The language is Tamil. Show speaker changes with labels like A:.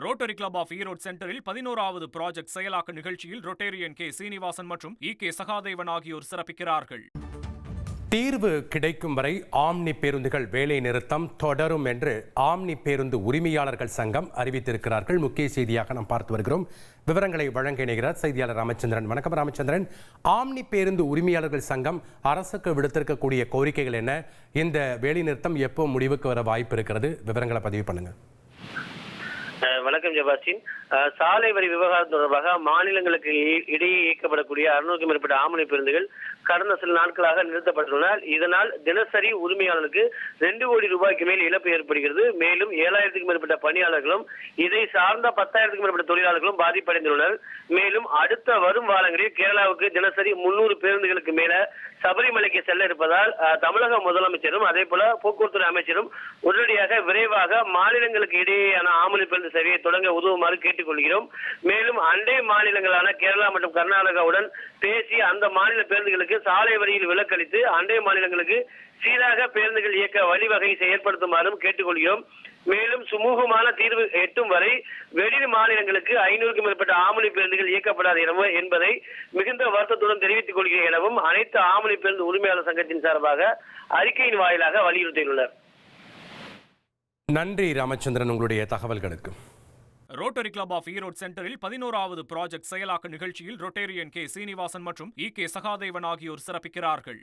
A: ரோட்டரி கிளப் ஆஃப் ஈரோட் சென்டரில் பதினோராவது ப்ராஜெக்ட் செயலாக்க நிகழ்ச்சியில் ரொட்டேரியன் கே. சீனிவாசன் மற்றும் இ கே. சகாதேவன் ஆகியோர் சிறப்பிக்கிறார்கள்.
B: தீர்வு கிடைக்கும் வரை ஆம்னி பேருந்துகள் வேலை நிறுத்தம் தொடரும் என்று ஆம்னி பேருந்து உரிமையாளர்கள் சங்கம் அறிவித்திருக்கிறார்கள். முக்கிய செய்தியாக நாம் பார்த்து வருகிறோம். விவரங்களை வழங்க இணைகிறார் செய்தியாளர் ராமச்சந்திரன். வணக்கம் ராமச்சந்திரன். ஆம்னி பேருந்து உரிமையாளர்கள் சங்கம் அரசுக்கு விடுத்திருக்கக்கூடிய கோரிக்கைகள் என்ன? இந்த வேலை நிறுத்தம் எப்போ முடிவுக்கு வர வாய்ப்பு இருக்கிறது? விவரங்களை பதிவு
C: பண்ணுங்கள் வணக்கம் ஜபாஸ்டின் சாலை வரி விவகாரம் தொடர்பாக மாநிலங்களுக்கு இ- இடையே இயக்கப்படக்கூடிய அறுநூறுக்கும் மேற்பட்ட ஆமணி பேருந்துகள் கடந்த சில நாட்களாக நிறுத்தப்பட்டுள்ளன இதனால் தினசரி உரிமையாளருக்கு ரெண்டு கோடி ரூபாய்க்கு மேல் இழப்பு ஏற்படுகிறது. மேலும் ஏழாயிரத்துக்கும் மேற்பட்ட பணியாளர்களும் இதை சார்ந்த பத்தாயிரத்துக்கும் மேற்பட்ட தொழிலாளர்களும் பாதிப்படைந்துள்ளனர். மேலும் அடுத்த வரும் வாரங்களில் கேரளாவுக்கு தினசரி முன்னூறு பேருந்துகளுக்கு மேல சபரிமலைக்கு செல்ல இருப்பதால் தமிழக முதலமைச்சரும் அதே போல போக்குவரத்து அமைச்சரும் உடனடியாக விரைவாக மாநிலங்களுக்கு இடையேயான ஆமணி பேருந்து சேவையை தொடங்க உதவுமாறு கேட்டுக்கொள்கிறோம். மேலும் அண்டை மாநிலங்களான கேரளா மற்றும் கர்நாடகாவுடன் பேசி அந்த மாநில பேருந்துகளுக்கு சாலை வரியில் விலக்களித்து அண்டை மாநிலங்களுக்கு சீராக பேருந்துகள் இயக்க வழிவகை ஏற்படுத்துமாறும் கேட்டுக்கொள்கிறோம். மேலும் சுமூகமான தீர்வு எட்டும் வரை வெளி மாநிலங்களுக்கு ஐநூறுக்கும் மேற்பட்ட ஆமணி பேருந்துகள் இயக்கப்படாது எனவும் என்பதை மிகுந்த வருத்தத்துடன் தெரிவித்துக் கொள்கிறேன் எனவும் அனைத்து ஆமணி பேருந்து உரிமையாளர் சங்கத்தின் சார்பாக அறிக்கையின் வாயிலாக வலியுறுத்தியுள்ளனர்.
B: நன்றி ராமச்சந்திரன் உங்களுடைய தகவல்களுக்கு.
A: ரோட்டரி கிளப் ஆஃப் ஈரோடு சென்டரில் பதினோராவது ப்ராஜெக்ட் செயலாக்க நிகழ்ச்சியில் ரொட்டேரியன் கே சீனிவாசன் மற்றும் e. இ கே சகாதேவன் ஆகியோர் சிறப்பிக்கிறார்கள்.